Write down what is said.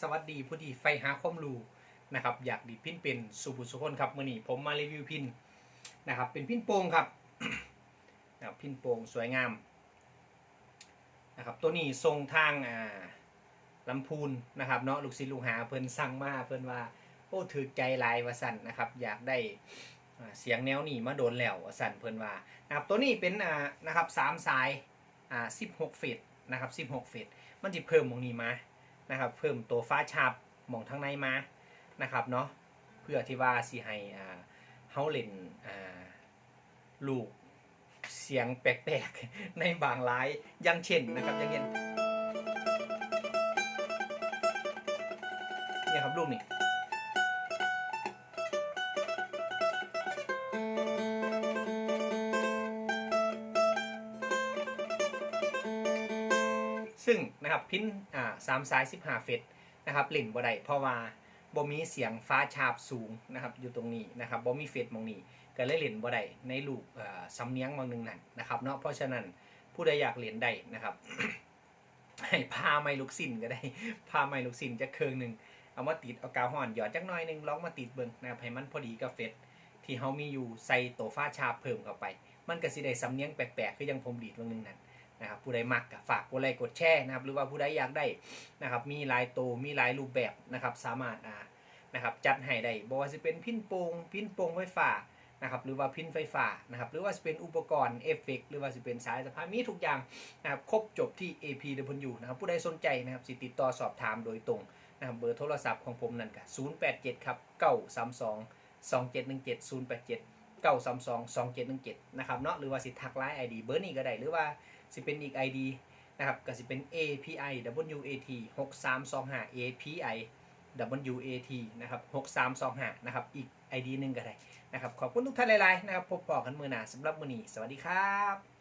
สวัสดีผู้ที่ไฟหาความรู้นะครับ อยากดีพินเป็นสุภุสุคนครับมื่อนี้ผมมารีวิวพินนะครับ เป็นพินโป่งครับนะครับพินโป่งสวยงามนะครับ ตัวนี้ทรงทางอ่าลำพูนนะครับเนาะลูกศิษย์ลูกหาเพิ่นสั่งมาเพิ่นว่าโอ้ถือใจลายวาสันนะครับ อยากได้เสียงแนวนี้มาโดนแล้ววสันเพิ่นว่านะครับตัวนี้เป็นอ่านะครับสามสายอ่าสิบหกเฟตนะครับสิบหกเฟตมันจะเพิ่มตรงนี้มา นะครับ เพิ่มตัวฟ้าฉาบมองทางในมานะครับเนาะเพื่อที่ว่าสีให้อ่าเฮาเล่นอ่าลูกเสียงแปลกๆ ในบางรายอยังเช่นนะครับอยังเช่นเนี่ยครับลูกนี่ ซึ่งนะครับพินอ่าสามสาย15เฟตนะครับเล่นบ่ได้เพราะว่าบ่มีเสียงฟ้าชาบสูงนะครับอยู่ตรงนี้นะครับบ่มีเฟตมองนี้ก็เลยเล่นบ่ได้ในลูกอ่าสำเนียงบางหนึ่งนั่นนะครับเนาะเพราะฉะนั้นผู้ใดอยากเล่นได้นะครับให้พาไม้ลูกสินก็ได้พาไม้ลูกสินจะเครื่องหนึ่งเอามาติดเอากาวห่อนหยอดจักหน่อยหนึงลองมาติดเบิ่งนะครับให้มันพอดีกับเฟตที่เฮามีอยู่ใส่ตัวฟ้าชาบเพิ่มเข้าไป มันก็สิได้สำเนียงแปลกๆคือยังผมดีดบางหนึงนั่น นะครับผู้ใดมักก็ฝากกดไลค์กดแชร์นะครับหรือว่าผู้ใดอยากได้นะครับมีหลายโตวมีหลายรูปแบบนะครับสามารถอ่านะครับจัดให้ได้บ่ว่าจะเป็นพินโปงพินโปงไฟฟ้านะครับหรือว่าพินไฟฟ้านะครับหรือว่าจะเป็นอุปกรณ์เอฟเฟกต์หรือว่าจะเป็นสายสะพายมีทุกอย่างนะครับครบจบที่ APW นะครับผู้ใดสนใจนะครับสิติดต่อสอบถามโดยตรงนะครับเบอร์โทรศัพท์ของผมนั่นก็087ครับ932 2717 087 932 2717นะครับเนาะหรือว่าสิทักไลน์ ID เบอร์นี้ก็ได้หรือว่า สิเป็นอีก ID นะครับก็สิเป็น API WAT 6325 API WAT นะครับ6325นะครับอีก ID หนึ่งก็ได้นะครับขอบคุณทุกท่านหลายๆนะครับพบปอกันมือหนาสำหรับมือนี้สวัสดีครับ